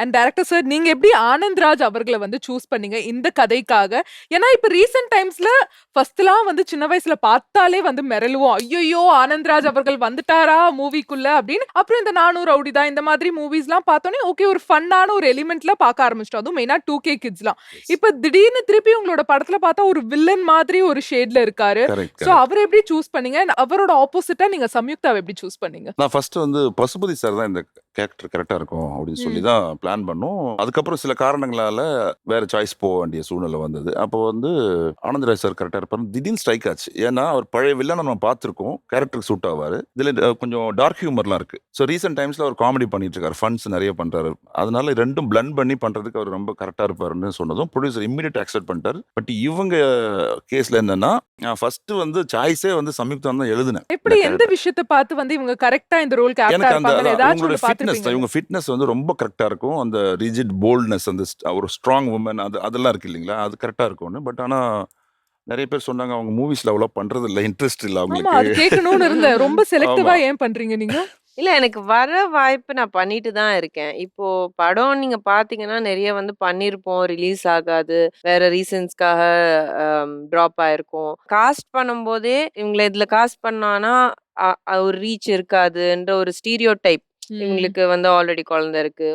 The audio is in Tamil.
அண்ட் டைரக்டர் சார் நீங்க எப்படி ஆனந்த்ராஜ் அவர்களை வந்து சூஸ் பண்ணீங்க? இந்த கதைக்காக? ஏன்னா இப்ப ரீசெண்ட் டைம்ஸ்ல ஃபர்ஸ்ட்லாம் வந்து சின்ன வயசுல பார்த்தாலே வந்து மிரளுவோம். ஐயோ ஆனந்த்ராஜ் அவர்கள் வந்துட்டாரா மூவிக்குள்ள அப்படின்னு. அப்புறம் இந்த நானூறு ரவுடிதா இந்த மாதிரி மூவிஸ்லாம் பார்த்தோன்னே ஓகே ஒரு ஃபன்னான ஒரு எலிமெண்ட்ல பார்க்க ஆரம்பிச்சிட்டோம். அதுவும் மெயினா டூ கே கிட்ஸ்லாம் இப்ப திடீர்னு திருப்பி உங்களோட படத்துல பார்த்தா ஒரு வில்லன் மாதிரி ஒரு ஷேட்ல இருக்காரு. சோ அவரை எப்படி சூஸ் பண்ணீங்க? அவரோட ஆப்போசிட்டா நீங்க சம்யுக்தாவை எப்படி சூஸ் பண்ணீங்க? நான் ஃபர்ஸ்ட் வந்து பசுபதி சார் தான் இந்த கேரக்டர் கரெக்டா இருக்கும் அப்படின்னு சொல்லி தான் பிளான் பண்ணோம். அதுக்கப்புறம் சில காரணங்களால வேற சாய்ஸ் போக வேண்டிய சூழ்நிலை வந்தது. அப்போ வந்து ஆனந்தராஜ் சார் கரெக்டா இருப்பாரு திடீர்னு ஸ்ட்ரைக் ஆச்சு. ஏன்னா அவர் பழைய வில்லனை நம்ம பார்த்துருக்கோம். கேரக்டருக்கு சூட் ஆவாரு. இதுல கொஞ்சம் டார்க் ஹியூமர்லாம் இருக்கு. ஸோ ரீசெண்ட் டைம்ஸ்ல அவர் காமெடி பண்ணிட்டு இருக்காரு. ஃபண்ட்ஸ் நிறைய பண்றாரு. அதனால ரெண்டும் பிளண்ட் பண்ணி பண்றதுக்கு அவர் ரொம்ப கரெக்டா இருப்பாருன்னு சொன்னதும் ப்ரொடியூசர் இம்மீடியட் அக்செப்ட் பண்ணிட்டாரு. பட் இவங்க கேஸ்ல என்னன்னா ஃபர்ஸ்ட் வந்து சாய்ஸே வந்து சம்யுக்தா தான் எழுதினேன். எப்படி எந்த விஷயத்த பார்த்து வந்து இவங்க கரெக்டா இந்த ரோலுக்கு எனக்கு அந்த ஒண்ணு ஃபிட்னஸ் இவங்க ஃபிட்னஸ் வந்து ரொம்ப கரெக்டாக இருக்கும். அந்த ரிஜிட் போல்ட்னஸ் அந்த ஒரு ஸ்ட்ராங் உமன் அது அதெல்லாம் இருக்கு இல்லைங்களா அது கரெக்டாக இருக்கும்னு பட் ஆனால் நிறைய பேர் சொன்னாங்க அவங்க மூவிஸ்ல அவ்வளோ பண்றது இல்லை இன்ட்ரெஸ்ட் இல்லை அவங்களுக்கு கேட்கணும்னு இருந்தேன் ரொம்ப செலக்டிவா. ஏன் பண்றீங்க நீங்க இல்ல எனக்கு வர வாய்ப்பு நான் பண்ணிட்டு தான் இருக்கேன். இப்போ படம் நீங்க பார்த்தீங்கன்னா, நெறைய வந்து பண்ணியிருப்போம். ரிலீஸ் ஆகாது. வேற ரீசன்ஸ்க்காக ட்ராப் ஆயிருக்கும். காஸ்ட் பண்ணும்போதே, இவங்கள இதுல காஸ்ட் பண்ணானா, ஒரு ரீச் இருக்காதுன்ற ஒரு ஸ்டீரியோடைப். ம். இவங்களுக்கு வந்து ஆல்ரெடி குழந்தை இருக்கு.